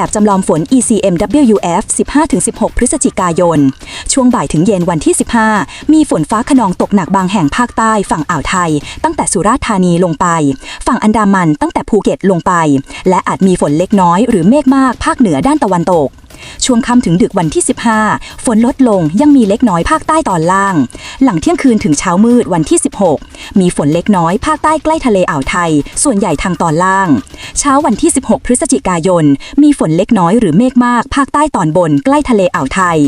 แบบจำลองฝน ECMWF 15-16 พฤศจิกายน ช่วงบ่ายถึงเย็นวันที่ 15 มีฝนฟ้าขนองตกหนักบางแห่งภาคใต้ฝั่งอ่าวไทย ตั้งแต่สุราษฎร์ธานีลงไป ฝั่งอันดามันตั้งแต่ภูเก็ตลงไป และอาจมีฝนเล็กน้อยหรือเมฆมากภาคเหนือด้านตะวันตก ช่วงค่ำถึงดึกวันที่ 15 ฝนลดลงยังมีเล็กน้อยภาคใต้ตอนล่าง หลังเที่ยงคืนถึงเช้ามืดวันที่ 16 มีฝนเล็กน้อยภาคใต้ใกล้ทะเลอ่าวไทย ส่วนใหญ่ทางตอนล่าง เช้าวันที่ 16 พฤศจิกายน มีฝนเล็กน้อยหรือเมฆมากภาคใต้ตอนบนใกล้ทะเลอ่าวไทย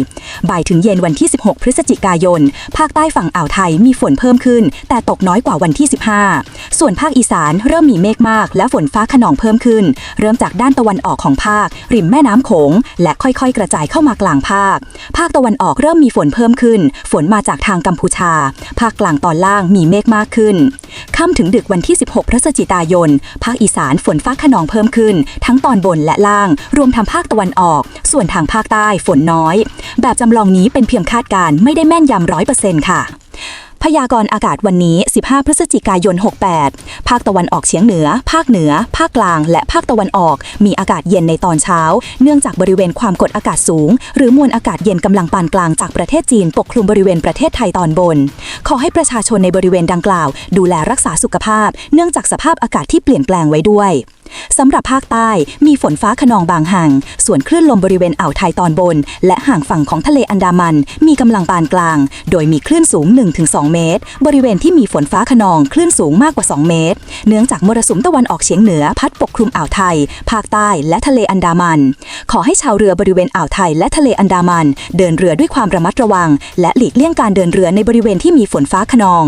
บ่ายถึงเย็นวันที่ 16 พฤศจิกายน ภาคใต้ฝั่งอ่าวไทยมีฝนเพิ่มขึ้น แต่ตกน้อยกว่าวันที่ 15ส่วนภาคอีสานเริ่มมีเมฆมาก และฝนฟ้าขนองเพิ่มขึ้น เริ่มจากด้านตะวันออกของภาค ริมแม่น้ำโขง และค่อยๆ กระจายเข้ามากลางภาค ภาคตะวันออกเริ่มมีฝนเพิ่มขึ้น ฝนมาจากทางกัมพูชา ภาคกลางตอนล่างมีเมฆมากขึ้นค่ำถึงดึกวันที่ 16 พฤศจิกายน ภาคอีสานฝนฟ้าขนองเพิ่มขึ้น ทั้งตอนบนและล่าง รวมทั้งภาคตะวันออก ส่วนทางภาคใต้ฝนน้อย แบบจำลองนี้เป็นเพียงคาดการณ์ไม่ได้แม่นยำร้อยเปอร์เซ็นต์ค่ะ พยากรณ์อากาศวันนี้ 15 พฤศจิกายน 68 ภาคตะวันออกเฉียงเหนือ ภาคเหนือ ภาคกลาง และภาคตะวันออก มีอากาศเย็นในตอนเช้า เนื่องจากบริเวณความกดอากาศสูง หรือมวลอากาศเย็นกำลังปานกลางจากประเทศจีนปกคลุมบริเวณประเทศไทยตอนบน ขอให้ประชาชนในบริเวณดังกล่าว ดูแลรักษาสุขภาพ เนื่องจากสภาพอากาศที่เปลี่ยนแปลงไว้ด้วย สำหรับภาคใต้มีฝนฟ้าขนองบางแห่ง ส่วนคลื่นลมบริเวณอ่าวไทยตอนบน และห่างฝั่งของทะเลอันดามัน มีกำลังปานกลาง โดยมีคลื่นสูง 1-2 เมตร บริเวณที่มีฝนฟ้าขนองคลื่นสูงมากกว่า 2 เมตร เนื่องจากมรสุมตะวันออกเฉียงเหนือพัดปกคลุมอ่าวไทย ภาคใต้และทะเลอันดามัน ขอให้ชาวเรือบริเวณอ่าวไทยและทะเลอันดามัน เดินเรือด้วยความระมัดระวัง และหลีกเลี่ยงการเดินเรือในบริเวณที่มีฝนฟ้าขนอง